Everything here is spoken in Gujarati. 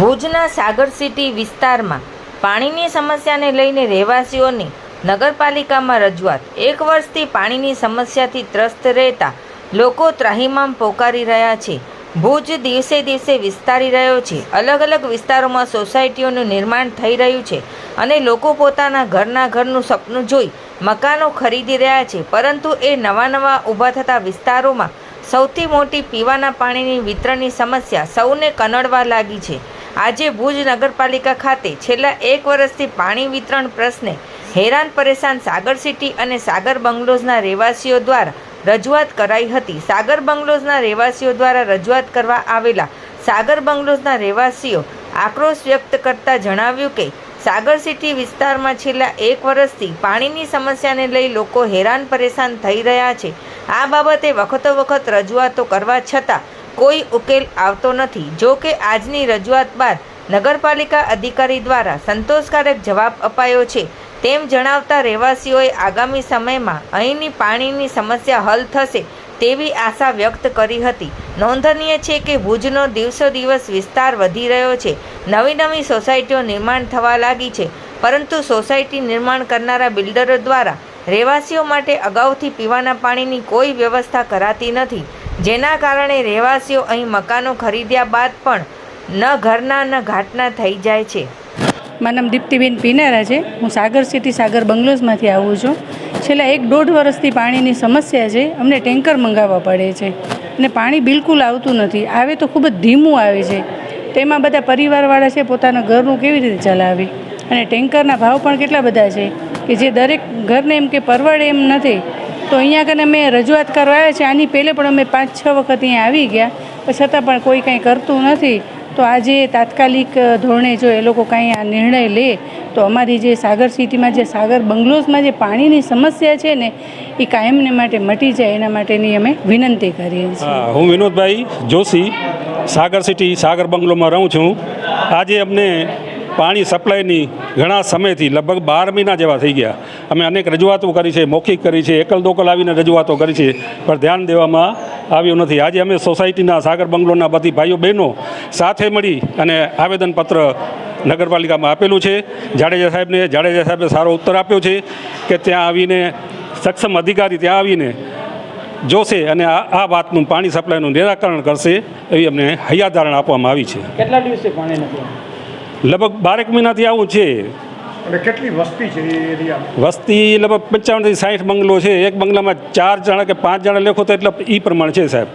ભુજના સાગર સિટી વિસ્તારમાં પાણીની સમસ્યાને લઈને રહેવાસીઓની નગરપાલિકામાં રજૂઆત. એક વર્ષથી પાણીની સમસ્યાથી ત્રસ્ત રહેતા લોકો ત્રાહિમામ પોકારી રહ્યા છે. ભુજ દિવસે દિવસે વિસ્તારી રહ્યો છે. અલગ અલગ વિસ્તારોમાં સોસાયટીઓનું નિર્માણ થઈ રહ્યું છે અને લોકો પોતાના ઘરના ઘરનું સપનું જોઈ મકાનો ખરીદી રહ્યા છે. પરંતુ એ નવા નવા ઊભા થતા વિસ્તારોમાં સૌથી મોટી પીવાના પાણીની વિતરણની સમસ્યા સૌને કનડવા લાગી છે. આજે ભુજ નગરપાલિકા ખાતે છેલ્લા એક વર્ષથી પાણી વિતરણ પ્રશ્ને હેરાન, પરેશાન સાગર સિટી અને સાગર બંગલોઝના રહેવાસીઓ દ્વારા રજૂઆત કરાઈ હતી. સાગર બંગલોઝના રહેવાસીઓ દ્વારા રજૂઆત કરવા આવેલા સાગર બંગલોઝના રહેવાસીઓ આક્રોશ વ્યક્ત કરતા જણાવ્યું કે, સાગર સિટી વિસ્તારમાં છેલ્લા એક વર્ષથી પાણીની સમસ્યાને લઈ લોકો હેરાન, પરેશાન થઈ રહ્યા છે. આ બાબતે વખતો વખત રજૂઆતો કરવા છતાં કોઈ ઉકેલ આવતો નથી. જો કે આજની રજૂઆત બાદ નગરપાલિકા અધિકારી દ્વારા સંતોષકારક જવાબ અપાયો છે. તેમ જણાવતા રહેવાસીઓએ આગામી સમયમાં અહીંની પાણીની સમસ્યા હલ થશે તેવી આશા વ્યક્ત કરી હતી. નોંધનીય છે કે ભુજનો દિવસો દિવસ વિસ્તાર વધી રહ્યો છે. નવી નવી સોસાયટીઓ નિર્માણ થવા લાગી છે. પરંતુ સોસાયટી નિર્માણ કરનારા બિલ્ડરો દ્વારા રહેવાસીઓ માટે અગાઉથી પીવાના પાણીની કોઈ વ્યવસ્થા કરાતી નથી. જેના કારણે રહેવાસીઓ અહીં મકાનો ખરીદ્યા બાદ પણ ન ઘરના ન ઘાટના થઈ જાય છે. મારું નામ દીપ્તિબેન પીનારા છે. હું સાગર સિટી, સાગર બંગલોઝમાંથી આવું છું. છેલ્લા એક દોઢ વર્ષથી પાણીની સમસ્યા છે. અમને ટેન્કર મંગાવવા પડે છે અને પાણી બિલકુલ આવતું નથી. આવે તો ખૂબ જ ધીમું આવે છે. તેમાં બધા પરિવારવાળા છે. પોતાના ઘરનું કેવી રીતે ચલાવે અને ટેન્કરના ભાવ પણ કેટલા બધા છે? કે જે દરેક ઘરને એમ કે પરવડે એમ નથી. તો અહીંયા કને અમે રજૂઆત કરવા આવ્યા છે આની પહેલે પણ અમે પાંચ, છ વખત અહીંયા આવી ગયા. છતાં પણ કોઈ કંઈ કરતું નથી. તો આજે તાત્કાલિક ધોરણે જો એ લોકો કાંઈ આ નિર્ણય લે, તો અમારી જે સાગર સિટીમાં જે સાગર બંગલોઝમાં જે પાણીની સમસ્યા છે ને, એ કાયમને માટે મટી જાય એના માટેની અમે વિનંતી કરીએ છીએ. હું વિનોદભાઈ જોશી, સાગર સિટી, સાગર બંગલોમાં રહું છું. આજે અમને પાણી સપ્લાયની ઘણા સમયથી લગભગ બાર મહિના જેવા થઈ ગયા. અમે અનેક રજૂઆતો કરી છે, મૌખિક કરી છે એકલ દોકલ આવીને રજૂઆતો કરી છે, પણ ધ્યાન દેવામાં આવ્યું નથી. આજે અમે સોસાયટીના સાગર બંગલોના બધી ભાઈઓ બહેનો સાથે મળી અને આવેદનપત્ર નગરપાલિકામાં આપેલું છે. જાડેજા સાહેબને, જાડેજા સાહેબે સારો ઉત્તર આપ્યો છે કે ત્યાં આવીને સક્ષમ અધિકારી ત્યાં આવીને જોશે અને આ વાતનું પાણી સપ્લાયનું નિરાકરણ કરશે એવી અમને હૈયાધારણા આપવામાં આવી છે. કેટલા દિવસે પાણી નથી લગભગ બારેક મહિનાથી આવું છે. અને કેટલી વસ્તી છે એરિયામાં? વસ્તી લગભગ પંચાવનથી સાઠ બંગલો છે. એક બંગલામાં ચાર જણા કે પાંચ જણા લેખો તો એટલે એ પ્રમાણે છે સાહેબ.